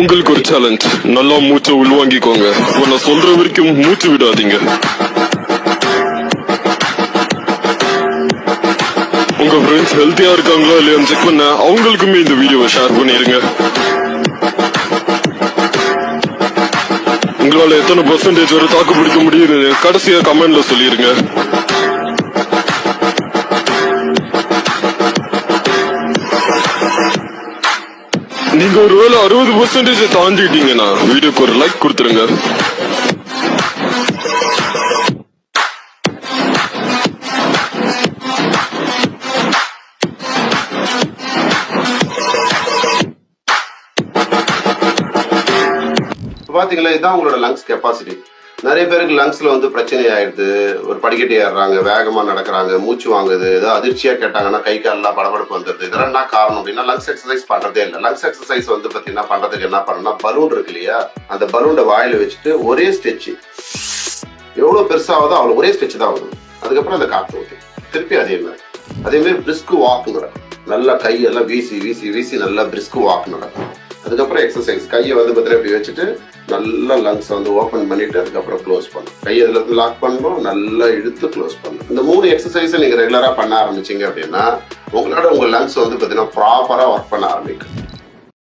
உங்களுக்கு ஒரு சேலஞ்ச் நல்லா மூச்சை உள்வாங்கிக்கோங்க. உன்னை சொல்ற வரைக்கும் மூச்சு விடாதீங்க. உங்க ஃப்ரெண்ட்ஸ் ஹெல்த்தியா இருக்காங்களா இல்லையான்னு செக் பண்ண அவங்களுக்குமே இந்த வீடியோவை ஷேர் பண்ணிருங்க. உங்களால எத்தனை பர்சன்டேஜ் வரை தாக்கு பிடிக்க முடியுதுன்னு கடைசியா கமெண்ட்ல சொல்லிருங்க. நீங்க ஒருவேளை அறுபது பர்சன்டேஜ் தாண்டிட்டீங்கன்னா வீடியோக்கு ஒரு லைக் கொடுத்துருங்க. பாத்தீங்களா இதுதான் உங்களோட லங்ஸ் கெப்பாசிட்டி நிறைய பேருக்கு லங்ஸ்ல வந்து பிரச்சனை ஆயிடுது. ஒரு படிக்கட்டு ஏறுறாங்க வேகமா நடக்கிறாங்க மூச்சு வாங்குது ஏதோ அதிர்ச்சியா கேட்டாங்கன்னா கை கால்லாம் படபடப்பு வந்துருது இதெல்லாம் என்ன காரணம் அப்படின்னா லங்ஸ் எக்ஸசைஸ் பண்றதே இல்லை. லங்ஸ் எக்ஸசைஸ் வந்து பாத்தீங்கன்னா பண்றதுக்கு என்ன பண்ணணும்னா பலூன் இருக்கு இல்லையா? அந்த பலூனை வாயில வச்சுட்டு ஒரே ஸ்டெச் எவ்வளவு பெருசாவதோ அவ்வளவு ஒரே ஸ்டெச் தான் வரும். அதுக்கப்புறம் அந்த காத்து ஊத்து திருப்பி அதே மாதிரி. அதே மாதிரி பிரிஸ்க் வாக் நல்லா கையெல்லாம் வீசி வீசி வீசி நல்லா பிரிஸ்க் வாக் நடக்கும். அதுக்கப்புறம் எக்ஸசைஸ் கையை வந்து பார்த்தீங்கன்னா இப்படி வச்சுட்டு நல்லா லங்ஸ் வந்து ஓப்பன் பண்ணிட்டு அதுக்கப்புறம் க்ளோஸ் பண்ணும் கையை இதில் இருந்து லாக் பண்ணணும் நல்லா இழுத்து க்ளோஸ் பண்ணணும் இந்த மூணு எக்ஸசைஸை நீங்கள் ரெகுலராக பண்ண ஆரம்பிச்சிங்க அப்படின்னா உங்களோட உங்கள் லங்ஸ் வந்து பார்த்தீங்கன்னா ப்ராப்பராக ஒர்க் பண்ண ஆரம்பிக்கும்.